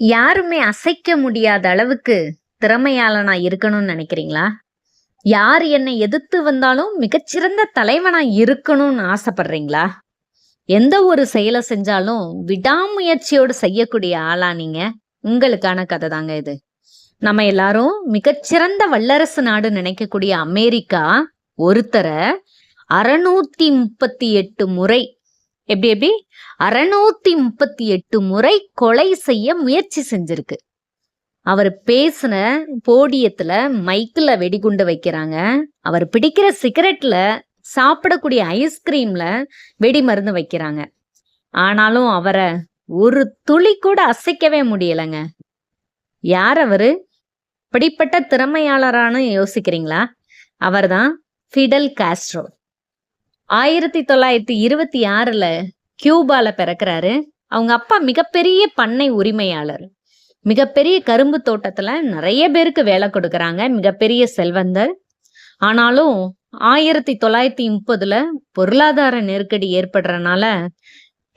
யாருமே அசைக்க முடியாத அளவுக்கு திறமையாளனா இருக்கணும்னு நினைக்கிறீங்களா? யார் என்னை எதிர்த்து வந்தாலும் மிகச்சிறந்த தலைவனா இருக்கணும்னு ஆசைப்படுறீங்களா? எந்த ஒரு செயலை செஞ்சாலும் விடாமுயற்சியோடு செய்யக்கூடிய ஆளா நீங்க? உங்களுக்கான கதை தாங்க இது. நம்ம எல்லாரும் மிகச்சிறந்த வல்லரசு நாடு நினைக்கக்கூடிய அமெரிக்கா ஒருத்தரை அறுநூத்தி முப்பத்தி எட்டு முறை எப்படி எப்படி? அறுநூத்தி முப்பத்தி எட்டு முறை கொலை செய்ய முயற்சி செஞ்சிருக்கு. அவர் பேசின போடியத்துல மைக்கில் வெடிகுண்டு வைக்கிறாங்க. அவர் பிடிக்கிற சிகரெட்ல சாப்பிடக்கூடிய ஐஸ்கிரீம்ல வெடி மருந்து வைக்கிறாங்க. ஆனாலும் அவரை ஒரு துளி கூட அசைக்கவே முடியலைங்க. யார் அவரு? இப்படிப்பட்ட திறமையாளரானு யோசிக்கிறீங்களா? அவர்தான் ஃபிடல் காஸ்ட்ரோ. ஆயிரத்தி தொள்ளாயிரத்தி இருபத்தி ஆறுல கியூபால பிறக்கிறாரு. அவங்க அப்பா மிகப்பெரிய பண்ணை உரிமையாளர். மிகப்பெரிய கரும்பு தோட்டத்துல நிறைய பேருக்கு வேலை கொடுக்குறாங்க மிகப்பெரிய செல்வந்தர். ஆனாலும் ஆயிரத்தி தொள்ளாயிரத்தி முப்பதுல பொருளாதார நெருக்கடி ஏற்படுறனால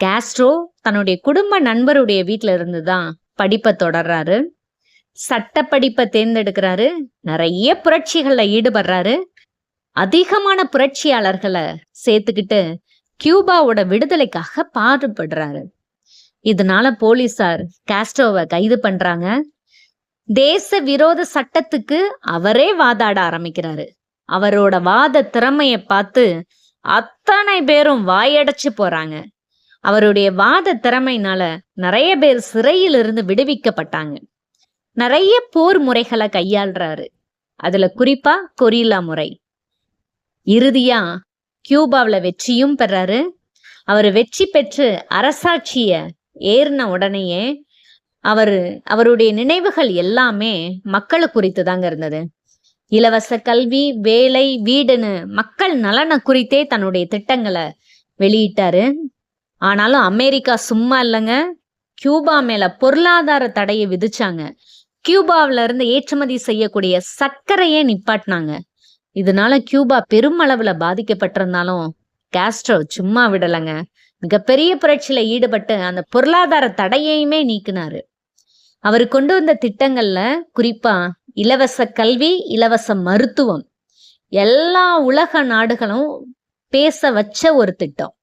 காஸ்ட்ரோ தன்னுடைய குடும்ப நண்பருடைய வீட்டில இருந்து தான் படிப்பை தொடர்றாரு. சட்ட படிப்பை தேர்ந்தெடுக்கிறாரு. நிறைய புரட்சிகள்ல ஈடுபடுறாரு. அதிகமான புரட்சியாளர்களை சேர்த்துக்கிட்டு கியூபாவோட விடுதலைக்காக பாடுபடுறாரு. இதனால போலீசார் காஸ்ட்ரோவை கைது பண்றாங்க. தேச விரோத சட்டத்துக்கு அவரே வாதாட ஆரம்பிக்கிறாரு. அவரோட வாத திறமைய பார்த்து அத்தனை பேரும் வாயடைச்சு போறாங்க. அவருடைய வாத திறமைனால நிறைய பேர் சிறையில் இருந்து விடுவிக்கப்பட்டாங்க. நிறைய போர் முறைகளை கையாள்றாரு. அதுல குறிப்பா கொரில்லா முறை. இறுதியா கியூபாவில் வெற்றியும் பெறாரு. அவர் வெற்றி பெற்று அரசாட்சிய ஏறின உடனேயே அவர் அவருடைய நினைவுகள் எல்லாமே மக்களை குறித்து தாங்க இருந்தது. இலவச கல்வி வேலை வீடுன்னு மக்கள் நலனை குறித்தே தன்னுடைய திட்டங்களை வெளியிட்டாரு. ஆனாலும் அமெரிக்கா சும்மா இல்லைங்க. கியூபா மேல பொருளாதார தடையை விதிச்சாங்க. கியூபாவில இருந்து ஏற்றுமதி செய்யக்கூடிய சர்க்கரையே நிப்பாட்டினாங்க. இதனால கியூபா பெருமளவுல பாதிக்கப்பட்டிருந்தாலும் காஸ்ட்ரோ சும்மா விடலைங்க. மிகப்பெரிய புரட்சியில ஈடுபட்டு அந்த பொருளாதார தடையையுமே நீக்கினாரு. அவர் கொண்டு வந்த திட்டங்கள்ல குறிப்பா இலவச கல்வி இலவச மருத்துவம் எல்லா உலக நாடுகளும் பேச வச்ச ஒரு திட்டம்.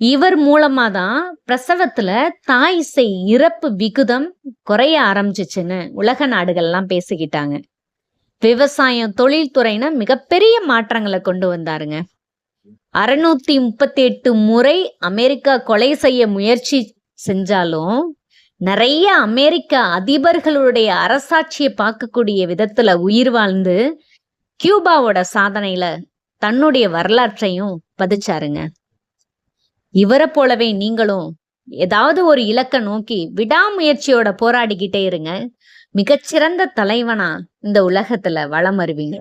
இவர் மூலமா தான் பிரசவத்துல தாய் செய் இறப்பு விகுதம் குறைய ஆரம்பிச்சிச்சுன்னு உலக நாடுகள்லாம் பேசிக்கிட்டாங்க. விவசாயம் தொழில்துறைன்னு மிகப்பெரிய மாற்றங்களை கொண்டு வந்தாருங்க. அறுநூத்தி முப்பத்தி எட்டு முறை அமெரிக்கா கொலை செய்ய முயற்சி செஞ்சாலும் நிறைய அமெரிக்க அதிபர்களுடைய அரசாட்சியை பார்க்கக்கூடிய விதத்துல உயிர் வாழ்ந்து கியூபாவோட சாதனையில தன்னுடைய வரலாற்றையும் பதிச்சாருங்க. இவரை போலவே நீங்களும் ஏதாவது ஒரு இலக்கை நோக்கி விடாமுயற்சியோட போராடிக்கிட்டே இருங்க. மிகச்சிறந்த தலைவனா இந்த உலகத்துல வளம் வருவீங்க.